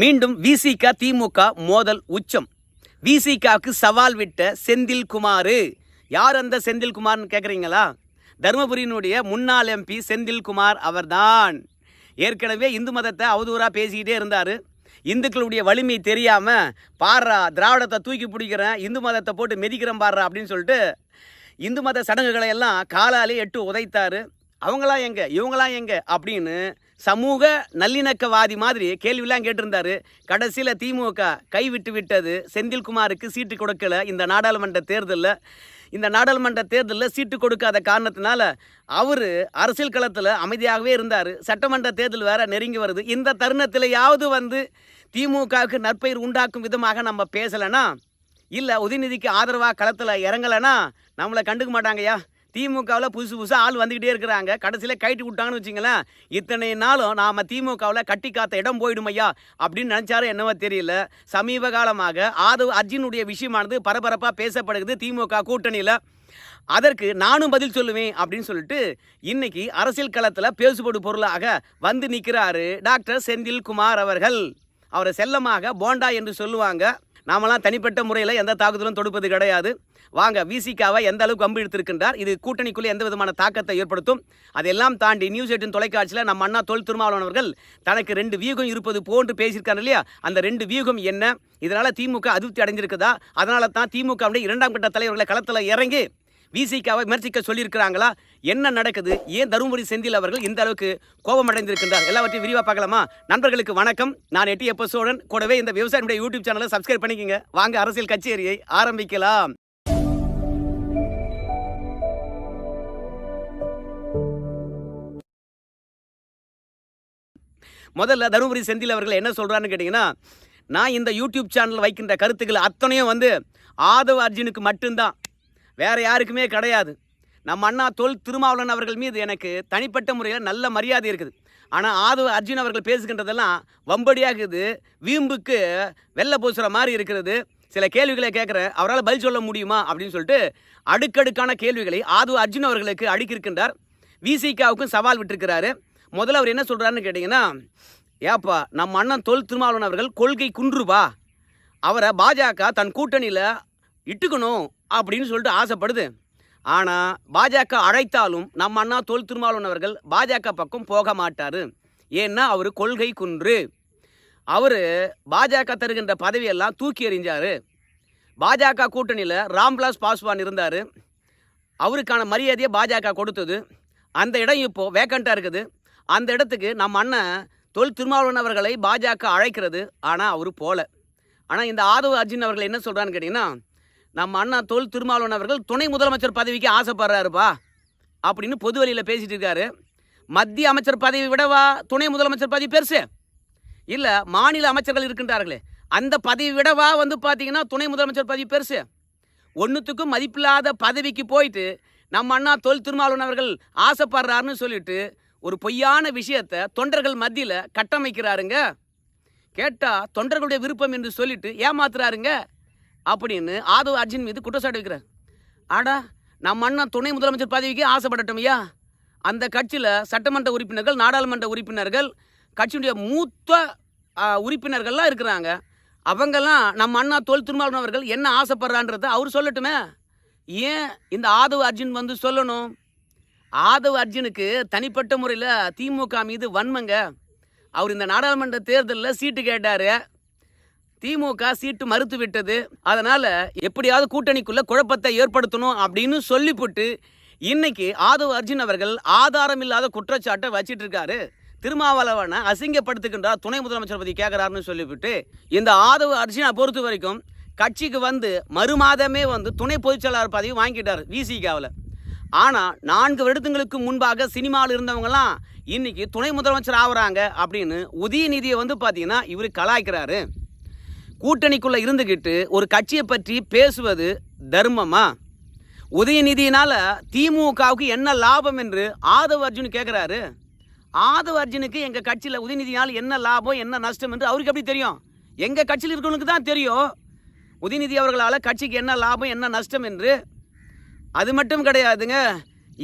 மீண்டும் விசிக திமுக மோதல் உச்சம். விசிகாவுக்கு சவால் விட்ட செந்தில்குமார். யார் அந்த செந்தில்குமார்னு கேட்குறீங்களா தருமபுரியினுடைய முன்னாள் எம்பி செந்தில்குமார் அவர்தான். ஏற்கனவே இந்து மதத்தை அவதூறாக பேசிக்கிட்டே இருந்தார். இந்துக்களுடைய வலிமை தெரியாமல் பாடுறா திராவிடத்தை தூக்கி பிடிக்கிறேன் இந்து மதத்தை போட்டு மெதிக்கிறேன் பாடுறா அப்படின்னு சொல்லிட்டு இந்து மத சடங்குகளை எல்லாம் காலாலே எட்டு உதைத்தார். அவங்களாம் எங்கே? இவங்களாம் எங்கே? அப்படின்னு சமூக நல்லிணக்கவாதி மாதிரி கேள்விலாம் கேட்டிருந்தாரு. கடைசியில் திமுக கைவிட்டு விட்டது. செந்தில்குமாருக்கு சீட்டு கொடுக்கல. இந்த நாடாளுமன்ற தேர்தலில் இந்த நாடாளுமன்ற தேர்தலில் சீட்டு கொடுக்காத காரணத்தினால அவர் அரசியல் களத்தில் அமைதியாகவே இருந்தார். சட்டமன்ற தேர்தல் வேற நெருங்கி வருது. இந்த தருணத்திலேயாவது வந்து திமுகவுக்கு நற்பெயர் உண்டாக்கும் விதமாக நம்ம பேசலைன்னா இல்லை உதயநிதிக்கு ஆதரவாக களத்தில் இறங்கலைன்னா நம்மளை கண்டுக்க மாட்டாங்கய்யா. திமுகவில் புதுசு புதுசாக ஆள் வந்துக்கிட்டே இருக்கிறாங்க. கடைசியில் கைட்டு விட்டாங்கன்னு வச்சிங்களேன். இத்தனை நாளும் நாம் திமுகவில் கட்டி காத்த இடம் போயிடும் ஐயா அப்படின்னு நினச்சாரு என்னவோ தெரியல. சமீப காலமாக ஆதவ் அர்ஜுனுடைய விஷயமானது பரபரப்பாக பேசப்படுகிறது திமுக கூட்டணியில். அதற்கு நானும் பதில் சொல்லுவேன் அப்படின்னு சொல்லிட்டு இன்னைக்கு அரசியல் களத்தில் பேசுபடு பொருளாக வந்து நிற்கிறாரு டாக்டர் செந்தில்குமார் அவர்கள். அவரை செல்லமாக போண்டா என்று சொல்லுவாங்க. நாமெல்லாம் தனிப்பட்ட முறையில் எந்த தாக்குதலும் தொடுப்பது கிடையாது. வாங்க விசிகாவை எந்த அளவுக்கு கம்பு எடுத்திருக்கின்றார் இது கூட்டணிக்குள்ளே எந்த விதமான தாக்கத்தை ஏற்படுத்தும் அதெல்லாம் தாண்டி நியூஸ் எயிட்டின் தொலைக்காட்சியில் நம்ம அண்ணா தொல் திருமாவளவன் அவர்கள் தனக்கு ரெண்டு வியூகம் இருப்பது போன்று பேசியிருக்காரு இல்லையா? அந்த ரெண்டு வியூகம் என்ன? இதனால் திமுக அதிருப்தி அடைஞ்சிருக்குதா அதனால தான் திமுக இரண்டாம் கட்ட தலைவர்களை களத்தில் இறங்கி விசிகாவை விமர்சிக்க சொல்லியிருக்கிறாங்களா? என்ன நடக்குது? ஏன் தருமபுரி செந்தில் அவர்கள் இந்த அளவுக்கு கோபமடைந்திருக்கின்றார்? எல்லாவற்றையும் விரிவாக பார்க்கலாமா? நண்பர்களுக்கு வணக்கம். நான் எட்டி எப்ப சோழன் கூடவே இந்த விவசாயினுடைய யூடியூப் சேனலை சப்ஸ்கிரைப் பண்ணிக்கங்க. வாங்க அரசியல் கச்சேரியை ஆரம்பிக்கலாம். முதல்ல தருமபுரி செந்தில் அவர்கள் என்ன சொல்கிறான்னு கேட்டிங்கன்னா நான் இந்த யூடியூப் சேனல் வைக்கின்ற கருத்துக்கள் அத்தனையும் வந்து ஆதவ அர்ஜுனுக்கு மட்டும்தான். வேற யாருக்குமே கிடையாது. நம்ம அண்ணா தொல் திருமாவளவன் அவர்கள் மீது எனக்கு தனிப்பட்ட முறையில் நல்ல மரியாதை இருக்குது. ஆனால் ஆதவ அர்ஜுன் அவர்கள் பேசுகின்றதெல்லாம் வம்படியாகுது வீம்புக்கு வெள்ளை பூசுகிற மாதிரி இருக்கிறது. சில கேள்விகளை கேட்குற அவரால் பதில் சொல்ல முடியுமா? அப்படின்னு சொல்லிட்டு அடுக்கடுக்கான கேள்விகளை ஆதவ அர்ஜுன் அவர்களுக்கு அடுக்கியிருக்கின்றார். விசிகாவுக்கும் சவால் விட்டுருக்கிறாரு. முதல்ல அவர் என்ன சொல்கிறாருன்னு கேட்டிங்கன்னா ஏப்பா நம்ம அண்ணன் தொல் திருமாவளவன் அவர்கள் கொள்கை குன்றுபா அவரை பாஜக தன் கூட்டணியில் இட்டுக்கணும் அப்படின்னு சொல்லிட்டு ஆசைப்படுது. ஆனால் பாஜக அழைத்தாலும் நம்ம அண்ணா தொல் திருமாவளவன் அவர்கள் பாஜக பக்கம் போக மாட்டார். ஏன்னா அவர் கொள்கை குன்று. அவர் பாஜக தருகின்ற பதவியெல்லாம் தூக்கி எறிஞ்சார். பாஜக கூட்டணியில் ராம்விலாஸ் பாஸ்வான் இருந்தார். அவருக்கான மரியாதையை பாஜக கொடுத்தது. அந்த இடம் இப்போது வேக்கண்ட்டாக இருக்குது. அந்த இடத்துக்கு நம்ம அண்ணன் தொல் திருமாவளவன் அவர்களை பாஜக அழைக்கிறது. ஆனால் அவர் போகல ஆனால் இந்த ஆதவ அர்ஜுன் அவர்கள் என்ன சொல்கிறான்னு கேட்டிங்கன்னா நம்ம அண்ணா தொல் திருமாவளவன் அவர்கள் துணை முதலமைச்சர் பதவிக்கு ஆசைப்படுறாருப்பா அப்படின்னு பொது வழியில் பேசிட்டு இருக்காரு. மத்திய அமைச்சர் பதவி விடவா? துணை முதலமைச்சர் பதவி பெருசு. இல்லை மாநில அமைச்சர்கள் இருக்கின்றார்களே அந்த பதவி விடவா வந்து பார்த்தீங்கன்னா துணை முதலமைச்சர் பதவி பெருசு. ஒன்றுத்துக்கும் மதிப்பில்லாத பதவிக்கு போயிட்டு நம்ம அண்ணா தொல் திருமாவளவன் அவர்கள் ஆசைப்படுறாருன்னு சொல்லிட்டு ஒரு பொய்யான விஷயத்தை தொண்டர்கள் மத்தியில் கட்டமைக்கிறாருங்க. கேட்டால் தொண்டர்களுடைய விருப்பம் என்று சொல்லிட்டு ஏமாத்துறாருங்க. அப்படின்னு ஆதவ அர்ஜுன் மீது குற்றச்சாட்டு வைக்கிறார். ஆடா நம்ம அண்ணன் துணை முதலமைச்சர் பதவிக்கு ஆசைப்படட்டும் ஐயா. அந்த கட்சியில் சட்டமன்ற உறுப்பினர்கள் நாடாளுமன்ற உறுப்பினர்கள் கட்சியுடைய மூத்த உறுப்பினர்கள்லாம் இருக்கிறாங்க. அவங்கெல்லாம் நம்ம அண்ணா தொல் திருமாவளவன் அவர்கள் என்ன ஆசைப்படுறான்றதை அவர் சொல்லட்டுமே. ஏன் இந்த ஆதவ அர்ஜுன் வந்து சொல்லணும்? ஆதவ அர்ஜுனுக்கு தனிப்பட்ட முறையில் திமுக மீது வன்மங்க. அவர் இந்த நாடாளுமன்ற தேர்தலில் சீட்டு கேட்டார். திமுக சீட்டு மறுத்து விட்டது அதனால் எப்படியாவது கூட்டணிக்குள்ளே குழப்பத்தை ஏற்படுத்தணும் அப்படின்னு சொல்லிவிட்டு இன்னைக்கு ஆதவ அர்ஜுன் அவர்கள் ஆதாரம் இல்லாத குற்றச்சாட்டை வச்சிட்டு இருக்காரு. திருமாவளவனை அசிங்கப்படுத்துகின்றார் துணை முதலமைச்சர் பற்றி கேட்குறாருன்னு சொல்லிவிட்டு இந்த ஆதவ அர்ஜுனை பொறுத்த வரைக்கும் கட்சிக்கு வந்து மறுமாதமே வந்து துணை பொதுச்செயலாளர் பதவி வாங்கிட்டார் விசிகாவில். ஆனால் நான்கு வருடங்களுக்கு முன்பாக சினிமாவில் இருந்தவங்கலாம் இன்னைக்கு துணை முதலமைச்சர் ஆகுறாங்க அப்படின்னு உதயநிதியை வந்து பார்த்தீங்கன்னா இவர் கலாய்க்கிறாரு. கூட்டணிக்குள்ளே இருந்துக்கிட்டு ஒரு கட்சியை பற்றி பேசுவது தர்மமா? உதயநிதியினால திமுகவுக்கு என்ன லாபம் என்று ஆதவ அர்ஜுன் கேட்குறாரு ஆதவ அர்ஜுனுக்கு எங்கள் கட்சியில் உதயநிதினால் என்ன லாபம் என்ன நஷ்டம் என்று அவருக்கு எப்படி தெரியும்? எங்கள் கட்சியில் இருக்கிறவனுக்கு தான் தெரியும். உதயநிதி அவர்களால் கட்சிக்கு என்ன லாபம் என்ன நஷ்டம் என்று. அது மட்டும் கிடையாதுங்க.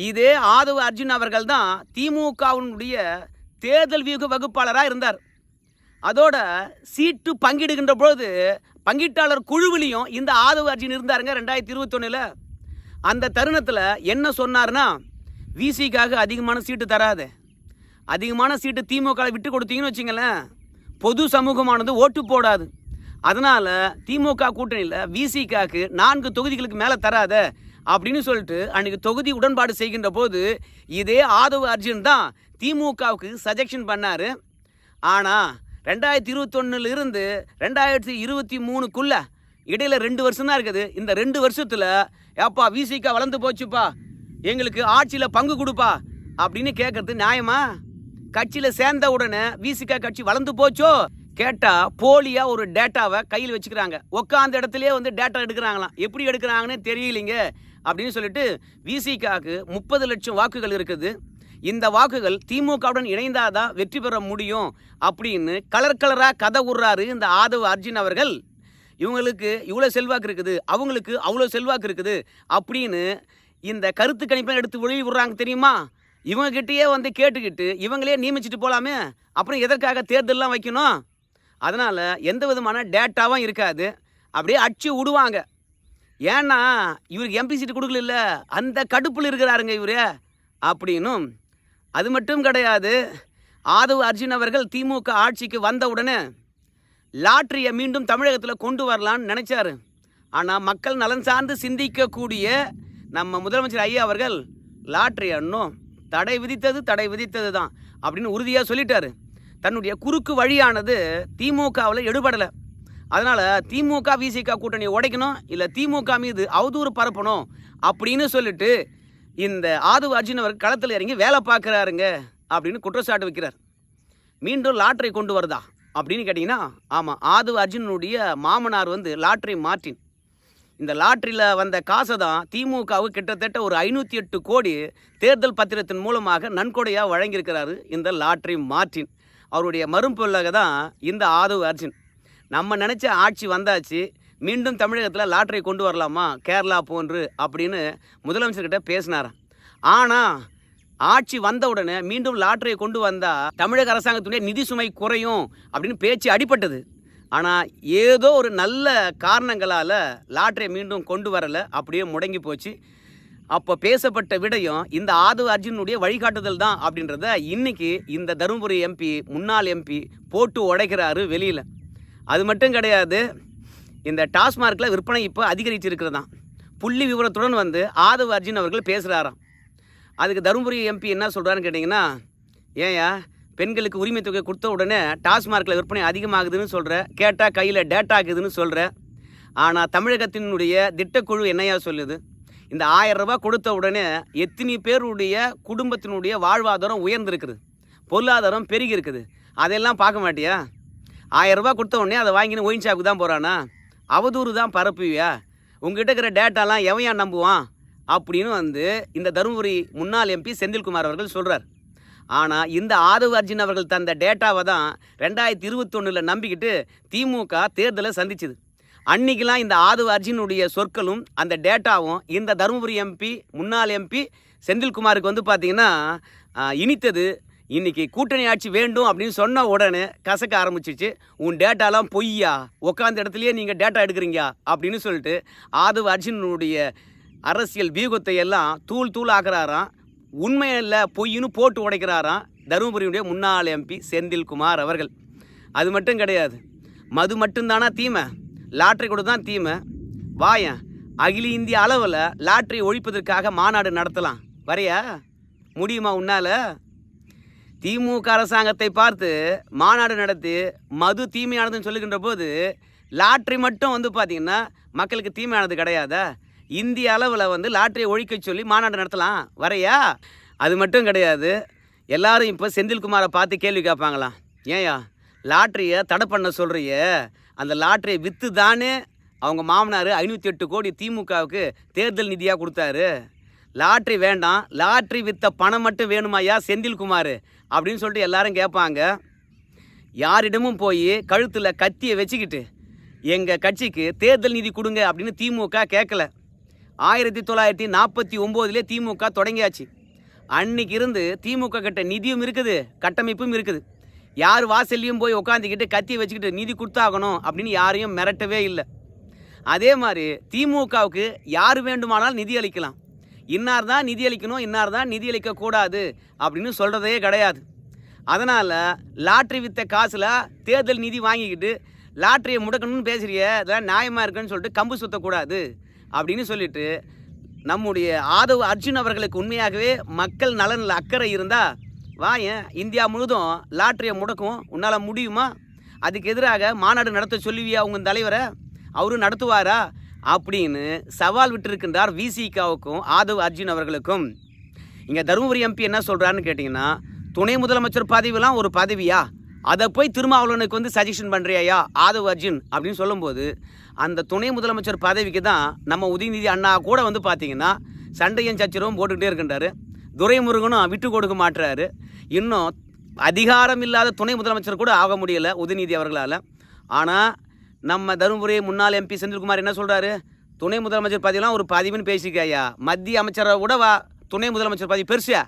இதே ஆதவ அர்ஜுன் அவர்கள் தான் திமுகவினுடைய தேர்தல் வியூக வகுப்பாளராக இருந்தார். அதோட சீட்டு பங்கிடுகின்ற பொழுது பங்கீட்டாளர் குழுவிலையும் இந்த ஆதவ அர்ஜுன் இருந்தாருங்க ரெண்டாயிரத்தி இருபத்தொன்னில். அந்த தருணத்தில் என்ன சொன்னார்னா விசிக்காக அதிகமான சீட்டு தராது. அதிகமான சீட்டு திமுகவை விட்டு கொடுத்தீங்கன்னு வச்சுங்களேன் பொது சமூகமானது ஓட்டு போடாது. அதனால் திமுக கூட்டணியில் விசிகாக்கு நான்கு தொகுதிகளுக்கு மேலே தராத அப்படின்னு சொல்லிட்டு அன்றைக்கி தொகுதி உடன்பாடு செய்கின்ற போது இதே ஆதவ அர்ஜுன் தான் திமுகவுக்கு சஜெக்ஷன் பண்ணார். ஆனால் ரெண்டாயிரத்தி இருபத்தொன்னுல இருந்து ரெண்டாயிரத்தி இருபத்தி மூணுக்குள்ள இடையில ரெண்டு வருஷம் தான் இருக்குது. இந்த ரெண்டு வருஷத்தில் ஏப்பா விசிகா வளர்ந்து போச்சுப்பா. எங்களுக்கு ஆட்சியில் பங்கு கொடுப்பா. அப்படின்னு கேட்கறது நியாயமா? கட்சியில் சேர்ந்த உடனே விசிகா கட்சி வளர்ந்து போச்சோ? கேட்டால் போலியா ஒரு டேட்டாவை கையில் வச்சுக்கிறாங்க. உட்காந்த இடத்துலயே வந்து டேட்டா எடுக்கிறாங்களாம். எப்படி எடுக்கிறாங்கன்னு தெரியலைங்க. அப்படின்னு சொல்லிட்டு விசிகாக்கு முப்பது லட்சம் வாக்குகள் இருக்குது. இந்த வாக்குகள் திமுகவுடன் இணைந்தாதான் வெற்றி பெற முடியும் அப்படின்னு கலர் கலராக கதை விடுறாரு இந்த ஆதவ் அர்ஜுன் அவர்கள். இவங்களுக்கு இவ்வளோ செல்வாக்கு இருக்குது அவங்களுக்கு அவ்வளோ செல்வாக்கு இருக்குது அப்படின்னு இந்த கருத்து கணிப்பை எடுத்து வெளியே விடுறாங்க தெரியுமா? இவங்ககிட்டயே வந்து கேட்டுக்கிட்டு இவங்களே நியமிச்சிட்டு போகலாமே அப்புறம் எதற்காக தேர்தலெலாம் வைக்கணும்? அதனால் எந்த விதமான டேட்டாவும் இருக்காது அப்படியே அடிச்சு விடுவாங்க. ஏன்னா இவருக்கு எம்பி சீட்டு கொடுக்கல அந்த கடுப்பில் இருக்கிறாருங்க இவர் அப்படின்னும் அது மட்டும் கிடையாது. ஆதவ் அர்ஜுன் அவர்கள் திமுக ஆட்சிக்கு வந்த உடனே லாட்ரியை மீண்டும் தமிழகத்தில் கொண்டு வரலான்னு நினச்சார். ஆனால் மக்கள் நலன் சார்ந்து சிந்திக்கக்கூடிய நம்ம முதலமைச்சர் ஐயா அவர்கள் லாட்ரி அண்ணும் தடை விதித்தது தடை விதித்தது தான் அப்படின்னு உறுதியாக சொல்லிட்டார். தன்னுடைய குறுக்கு வழியானது திமுகவில் எடுபடலை. அதனால் திமுக விசிக கூட்டணியை உடைக்கணும் இல்லை திமுக மீது அவதூறு பரப்பணும் அப்படின்னு சொல்லிட்டு இந்த ஆதவ அர்ஜுன் அவர் களத்தில் இறங்கி வேலை பார்க்குறாருங்க அப்படின்னு குற்றச்சாட்டு வைக்கிறார். மீண்டும் லாட்ரி கொண்டு வருதா அப்படின்னு கேட்டிங்கன்னா ஆமாம் ஆதவ அர்ஜுனுடைய மாமனார் வந்து லாட்ரி மார்ட்டின் இந்த லாட்ரியில் வந்த காசை தான் திமுகவுக்கு கிட்டத்தட்ட ஒரு ஐநூற்றி எட்டு கோடி தேர்தல் பத்திரத்தின் மூலமாக நன்கொடையாக வழங்கியிருக்கிறாரு இந்த லாட்ரி மார்ட்டின் அவருடைய மறும்பிள்ளக தான் இந்த ஆதவ அர்ஜுன். நம்ம நினச்ச ஆட்சி வந்தாச்சு மீண்டும் தமிழகத்தில் லாட்ரி கொண்டு வரலாமா? கேரளா போன்று அப்படின்னு முதலமைச்சர்கிட்ட பேசினாராம். ஆனால் ஆட்சி வந்த உடனே மீண்டும் லாட்டரியை கொண்டு வந்தால் தமிழக அரசாங்கத்துடைய நிதி சுமை குறையும் அப்படின்னு பேச்சு அடிபட்டது. ஆனால் ஏதோ ஒரு நல்ல காரணங்களால் லாட்டரியை மீண்டும் கொண்டு வரலை. அப்படியே முடங்கி போச்சு. அப்போ பேசப்பட்ட விடயம் இந்த ஆதவ அர்ஜுனுடைய வழிகாட்டுதல் தான் அப்படின்றத இன்னைக்கு இந்த தருமபுரி எம்பி முன்னாள் எம்பி போட்டு உடைக்கிறாரு வெளியில். அது மட்டும் கிடையாது இந்த டாஸ்மார்க்கில் விற்பனை இப்போ அதிகரிச்சிருக்கிறதாம். புள்ளி விவரத்துடன் வந்து ஆதவ அர்ஜுன் அவர்கள் பேசுகிறாராம் அதுக்கு தருமபுரி எம்பி என்ன சொல்கிறான்னு கேட்டிங்கன்னா ஏயா பெண்களுக்கு உரிமை தொகை கொடுத்த உடனே டாஸ்மார்க்கில் விற்பனை அதிகமாகுதுன்னு சொல்கிற கேட்டால் கையில் டேட்டா ஆகுதுன்னு சொல்கிற ஆனால் தமிழகத்தினுடைய திட்டக்குழு என்னையா சொல்லுது? இந்த ஆயிரம் கொடுத்த உடனே எத்தனை பேருடைய குடும்பத்தினுடைய வாழ்வாதாரம் உயர்ந்திருக்குது? பொருளாதாரம் பெருகி இருக்குது அதையெல்லாம் பார்க்க மாட்டியா? ஆயிரம் கொடுத்த உடனே அதை வாங்கின்னு ஒயின் ஷாப்புக்கு தான் போகிறானா அவதூறு தான் பரப்புவியா? உங்ககிட்ட இருக்கிற டேட்டாலாம் எவையா நம்புவான்? அப்படின்னு வந்து இந்த தருமபுரி முன்னாள் எம்பி செந்தில்குமார் அவர்கள் சொல்கிறார் ஆனால் இந்த ஆதவ் அர்ஜுன் அவர்கள் தந்த டேட்டாவை தான் ரெண்டாயிரத்தி இருபத்தொன்னில் நம்பிக்கிட்டு திமுக தேர்தலை சந்திச்சுது. அன்னைக்கெலாம் இந்த ஆதவ் அர்ஜுனுடைய சொற்களும் அந்த டேட்டாவும் இந்த தருமபுரி எம்பி முன்னாள் எம்பி செந்தில்குமாருக்கு வந்து பார்த்திங்கன்னா இனித்தது. இன்னைக்கு கூட்டணி ஆட்சி வேண்டும் அப்படின்னு சொன்ன உடனே கசக்க ஆரம்பிச்சிச்சு. உன் டேட்டாலாம் பொய்யா? உட்காந்த இடத்துலயே நீங்கள் டேட்டா எடுக்கிறீங்க அப்படின்னு சொல்லிட்டு ஆதவ அர்ஜுனனுடைய அரசியல் வியூகத்தை எல்லாம் தூள் தூள் ஆக்குறாராம். உண்மையில் பொய்ன்னு போட்டு உடைக்கிறாராம் தருமபுரியுடைய முன்னாள் எம்பி செந்தில்குமார் அவர்கள். அது மட்டும் கிடையாது. மது மட்டும்தானா தீமை? லாட்ரி கூட தான் தீமை. வாயன் அகில இந்திய அளவில் லாட்ரி ஒழிப்பதற்காக மாநாடு நடத்தலாம். வரையா? முடியுமா உன்னால்? திமுக அரசாங்கத்தை பார்த்து மாநாடு நடத்தி மது தீமையானதுன்னு சொல்லுகின்ற போது லாட்ரி மட்டும் வந்து பார்த்திங்கன்னா மக்களுக்கு தீமையானது கிடையாதா? இந்திய அளவில் வந்து லாட்ரியை ஒழிக்க சொல்லி மாநாடு நடத்தலாம். வரையா? அது மட்டும் கிடையாது. எல்லாரும் இப்போ செந்தில்குமாரை பார்த்து கேள்வி கேட்பாங்களாம். ஏன்யா லாட்ரியை தடை பண்ண சொல்கிறிய அந்த லாட்ரியை விற்று தானே அவங்க மாமனார் ஐநூற்றி எட்டு கோடி திமுகவுக்கு தேர்தல் நிதியாக கொடுத்தாரு. லாட்ரி வேண்டாம் லாட்ரி விற்ற பணம் மட்டும் வேணுமாய்யா செந்தில்குமார் அப்படின்னு சொல்லிட்டு எல்லாரும் கேட்பாங்க. யாரிடமும் போய் கழுத்தில் கத்தியை வச்சுக்கிட்டு எங்கள் கட்சிக்கு தேர்தல் நிதி கொடுங்க அப்படின்னு திமுக கேட்கல. ஆயிரத்தி தொள்ளாயிரத்தி நாற்பத்தி ஒம்போதுலேயே திமுக தொடங்கியாச்சு. அன்னைக்கு இருந்து திமுக கிட்ட நிதியும் இருக்குது கட்டமைப்பும் இருக்குது. யார் வாசல்லையும் போய் உட்காந்துக்கிட்டு கத்தி வச்சுக்கிட்டு நிதி கொடுத்தாகணும் அப்படின்னு யாரையும் மிரட்டவே இல்லை. அதே மாதிரி திமுகவுக்கு யார் வேண்டுமானாலும் நிதி அளிக்கலாம். இன்னார் தான் நிதி அளிக்கணும் இன்னார் தான் நிதி அளிக்கக்கூடாது அப்படின்னு சொல்கிறதே கிடையாது. அதனால் லாட்ரி வித்த காசில் தேர்தல் நிதி வாங்கிக்கிட்டு லாட்ரியை முடக்கணும்னு பேசுகிறிய இதெல்லாம் நியாயமாக இருக்குன்னு சொல்லிட்டு கம்பு சுத்தக்கூடாது அப்படின்னு சொல்லிட்டு நம்முடைய ஆதவ் அர்ஜுன் அவர்களுக்கு உண்மையாகவே மக்கள் நலனில் அக்கறை இருந்தால் வாயன் இந்தியா முழுதும் லாட்ரியை முடக்கும் உன்னால் முடியுமா? அதுக்கு எதிராக மாநாடு நடத்த சொல்லுவியா உங்கள் தலைவரை? அவரும் நடத்துவாரா? அப்படின்னு சவால் விட்டிருக்கின்றார் விசிகாவுக்கும் ஆதவ் அர்ஜுன் அவர்களுக்கும். இங்கே தருமபுரி எம்பி என்ன சொல்கிறாருன்னு கேட்டிங்கன்னா துணை முதலமைச்சர் பதவிலாம் ஒரு பதவியா? அதை போய் திருமாவளவனுக்கு வந்து சஜஷன் பண்ணுறியா ஆதவ் அர்ஜுன்? அப்படின்னு சொல்லும்போது அந்த துணை முதலமைச்சர் பதவிக்கு தான் நம்ம உதயநிதி அண்ணா கூட வந்து பார்த்தீங்கன்னா சண்டையும் சச்சரவும் போட்டுக்கிட்டே இருக்கின்றாரு. துரைமுருகனும் விட்டு கொடுக்க மாட்டுறாரு இன்னும் அதிகாரம் இல்லாத துணை முதலமைச்சர் கூட ஆக முடியலை உதயநிதி அவர்களால். ஆனால் நம்ம தருமபுரி முன்னாள் எம்பி செந்தில்குமார் என்ன சொல்கிறாரு துணை முதலமைச்சர் பதவியெல்லாம் ஒரு பதவின்னு பேசிக்கையா மத்திய அமைச்சரை கூட வா துணை முதலமைச்சர் பதவி பெருசா?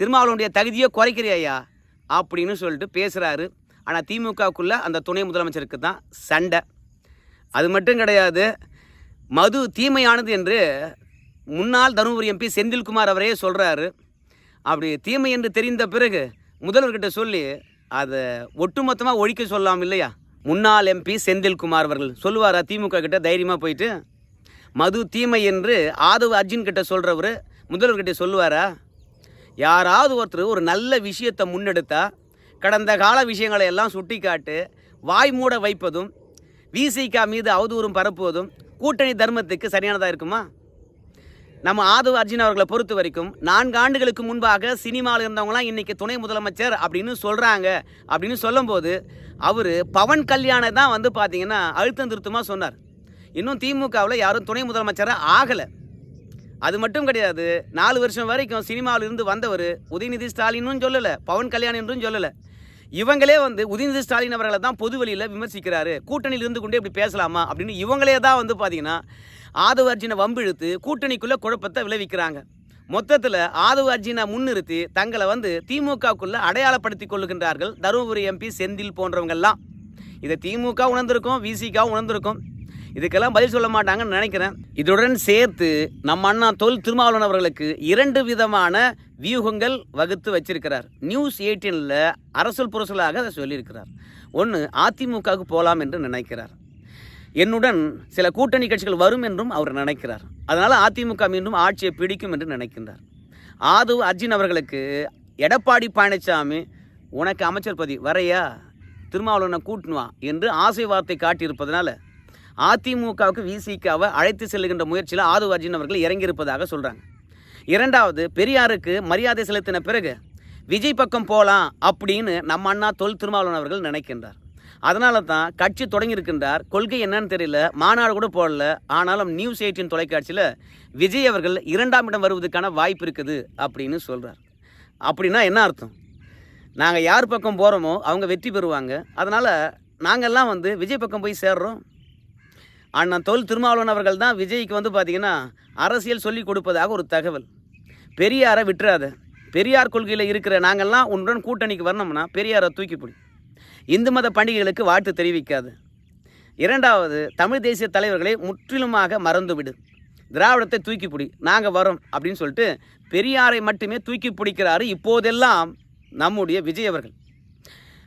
திருமாவளவனுடைய தகுதியை குறைக்கிறியா அப்படின்னு சொல்லிட்டு பேசுகிறாரு ஆனால் திமுகவுக்குள்ளே அந்த துணை முதலமைச்சருக்கு தான் சண்டை. அது மட்டும் கிடையாது மது தீமையானது என்று முன்னாள் தருமபுரி எம்பி செந்தில்குமார் அவரே சொல்கிறாரு அப்படி தீமை என்று தெரிந்த பிறகு முதல்வர்கிட்ட சொல்லி அதை ஒட்டுமொத்தமாக ஒழிக்க சொல்லலாம் இல்லையா? முன்னாள் எம்பி செந்தில்குமார் அவர்கள். சொல்லுவாரா திமுக கிட்ட தைரியமாக போயிட்டு? மது தீமை என்று ஆதவ் அர்ஜுன் கிட்ட சொல்கிறவர் முதல்வர்கிட்ட சொல்லுவாரா? யாராவது ஒருத்தர் ஒரு நல்ல விஷயத்தை முன்னெடுத்தா கடந்த கால விஷயங்களை எல்லாம் சுட்டிக்காட்டு வாய் மூட வைப்பதும் விசிகா மீது அவதூறும் பரப்புவதும் கூட்டணி தர்மத்துக்கு சரியானதாக இருக்குமா? நம்ம ஆதவ் அர்ஜுன் அவர்களை பொறுத்த வரைக்கும் நான்கு ஆண்டுகளுக்கு முன்பாக சினிமாவில் இருந்தவங்களாம் இன்றைக்கி துணை முதலமைச்சர் அப்படின்னு சொல்கிறாங்க அப்படின்னு சொல்லும்போது அவர் பவன் கல்யாணம் தான் வந்து பார்த்தீங்கன்னா அழுத்தம் திருத்தமாக சொன்னார். இன்னும் திமுகவில் யாரும் துணை முதலமைச்சராக ஆகலை. அது மட்டும் கிடையாது நாலு வருஷம் வரைக்கும் சினிமாவில் இருந்து வந்தவர் உதயநிதி ஸ்டாலின்னு சொல்லலை பவன் கல்யாண் என்றும் சொல்லலை. இவங்களே வந்து உதயநிதி ஸ்டாலின் அவர்களை தான் பொது வெளியில் விமர்சிக்கிறாரு. கூட்டணியில் இருந்து கொண்டே இப்படி பேசலாமா அப்படின்னு இவங்களே தான் வந்து பார்த்தீங்கன்னா ஆதவ அர்ஜுனை வம்பிழுத்து கூட்டணிக்குள்ளே குழப்பத்தை விளைவிக்கிறாங்க. மொத்தத்தில் ஆதவ அர்ஜுனை முன்னிறுத்தி தங்களை வந்து திமுகக்குள்ளே அடையாளப்படுத்தி கொள்ளுகின்றார்கள். தருமபுரி எம்பி செந்தில் போன்றவங்கெல்லாம். இதை திமுக உணர்ந்திருக்கும் விசிக உணர்ந்திருக்கும். இதுக்கெல்லாம் பதில் சொல்ல மாட்டாங்கன்னு நினைக்கிறேன். இதுடன் சேர்த்து நம்ம அண்ணா தொல் திருமாவளவன் அவர்களுக்கு இரண்டு விதமான வியூகங்கள் வகுத்து வச்சிருக்கிறார். நியூஸ் எயிட்டீனில் அரசல் புரசலாக அதை சொல்லியிருக்கிறார். ஒன்று அதிமுகவுக்கு போகலாம் என்று நினைக்கிறார். என்னுடன் சில கூட்டணி கட்சிகள் வரும் என்றும் அவர் நினைக்கிறார். அதனால் அதிமுக மீண்டும் ஆட்சியை பிடிக்கும் என்று நினைக்கின்றார். ஆதவ் அர்ஜுன் அவர்களுக்கு எடப்பாடி பழனிசாமி உனக்கு அமைச்சர் பதவி வரையா? திருமாவளவனை கூட்டுன்னு என்று ஆசை வார்த்தை காட்டியிருப்பதனால அதிமுகவுக்கு விசிகாவை அழைத்து செல்லுகின்ற முயற்சியில் ஆதவ் அர்ஜுன் அவர்கள் இறங்கியிருப்பதாக சொல்கிறாங்க இரண்டாவது பெரியாருக்கு மரியாதை செலுத்தின பிறகு விஜய் பக்கம் போகலாம் அப்படின்னு நம்ம அண்ணா தொல் திருமாவளவன் அவர்கள் நினைக்கின்றார். அதனால தான் கட்சி தொடங்கியிருக்கின்றார். கொள்கை என்னன்னு தெரியல. மாநாடு கூட போடல. ஆனாலும் நியூஸ் எயிட்டின் தொலைக்காட்சியில் விஜய் அவர்கள் இரண்டாம் இடம் வருவதற்கான வாய்ப்பு இருக்குது அப்படின்னு சொல்கிறார் அப்படின்னா என்ன அர்த்தம்? நாங்கள் யார் பக்கம் போகிறோமோ அவங்க வெற்றி பெறுவாங்க. அதனால் நாங்கள்லாம் வந்து விஜய் பக்கம் போய் சேர்றோம். அண்ணன் தொல் திருமாவளவன் அவர்கள் தான் விஜய்க்கு வந்து பார்த்திங்கன்னா அரசியல் சொல்லி கொடுப்பதாக ஒரு தகவல். பெரியாரை விட்டுறாத. பெரியார் கொள்கையில் இருக்கிற நாங்கள்லாம் உன்னுடன் கூட்டணிக்கு வரணும்னா பெரியாரை தூக்கி பிடி. இந்து மத பண்டிகைகளுக்கு வாழ்த்து தெரிவிக்காது. இரண்டாவது தமிழ் தேசிய தலைவர்களை முற்றிலுமாக மறந்துவிடு திராவிடத்தை தூக்கி பிடி நாங்கள் வரோம் அப்படின்னு சொல்லிட்டு பெரியாரை மட்டுமே தூக்கி பிடிக்கிறாரு இப்போதெல்லாம் நம்முடைய விஜய் அவர்கள்.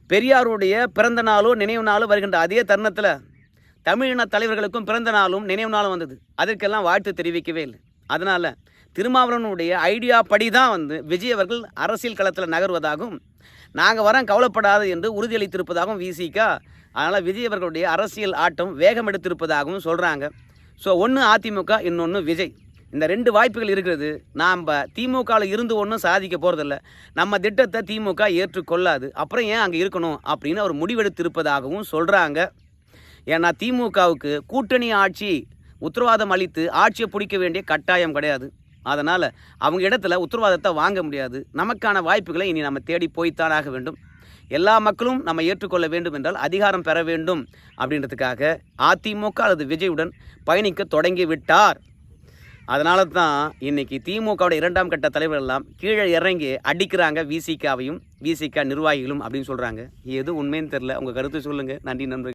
பெரியாருடைய பிறந்த நாளோ நினைவு நாளோ வருகின்ற அதே தருணத்தில் தமிழின தலைவர்களுக்கும் பிறந்த நாளும் நினைவு நாளும் வந்தது. அதற்கெல்லாம் வாழ்த்து தெரிவிக்கவே இல்லை. அதனால் திருமாவளவனுடைய ஐடியா படி தான் வந்து விஜய் அவர்கள் அரசியல் களத்தில் நகர்வதாகவும் நாங்கள் வரோம் கவலைப்படாது என்று உறுதியளித்திருப்பதாகவும் விசிகா அதனால் விஜய் அவர்களுடைய அரசியல் ஆட்டம் வேகம் எடுத்திருப்பதாகவும் சொல்கிறாங்க ஸோ ஒன்று அதிமுக இன்னொன்று விஜய். இந்த ரெண்டு வாய்ப்புகள் இருக்கிறது. நாம் திமுகவில் இருந்து ஒன்றும் சாதிக்க போகிறதில்ல நம்ம திட்டத்தை திமுக ஏற்றுக்கொள்ளாது அப்புறம் ஏன் அங்கே இருக்கணும் அப்படின்னு அவர் முடிவெடுத்திருப்பதாகவும் சொல்கிறாங்க ஏன்னா திமுகவுக்கு கூட்டணி ஆட்சி உத்தரவாதம் அளித்து ஆட்சியை பிடிக்க வேண்டிய கட்டாயம் கிடையாது. அதனால் அவங்க இடத்துல உத்தரவாதத்தை வாங்க முடியாது. நமக்கான வாய்ப்புகளை இனி நம்ம தேடி போய்த்தானாக வேண்டும். எல்லா மக்களும் நம்ம ஏற்றுக்கொள்ள வேண்டும் என்றால் அதிகாரம் பெற வேண்டும் அப்படின்றதுக்காக அதிமுக அல்லது விஜயுடன் பயணிக்க தொடங்கி விட்டார். அதனால தான் இன்னைக்கு திமுகவோட இரண்டாம் கட்ட தலைவர் எல்லாம் கீழே இறங்கி அடிக்கிறாங்க விசிகாவையும் விசிகா நிர்வாகிகளும் அப்படின்னு சொல்கிறாங்க எது உண்மைன்னு தெரில உங்கள் கருத்து சொல்லுங்கள் நன்றி நண்பர்கள்.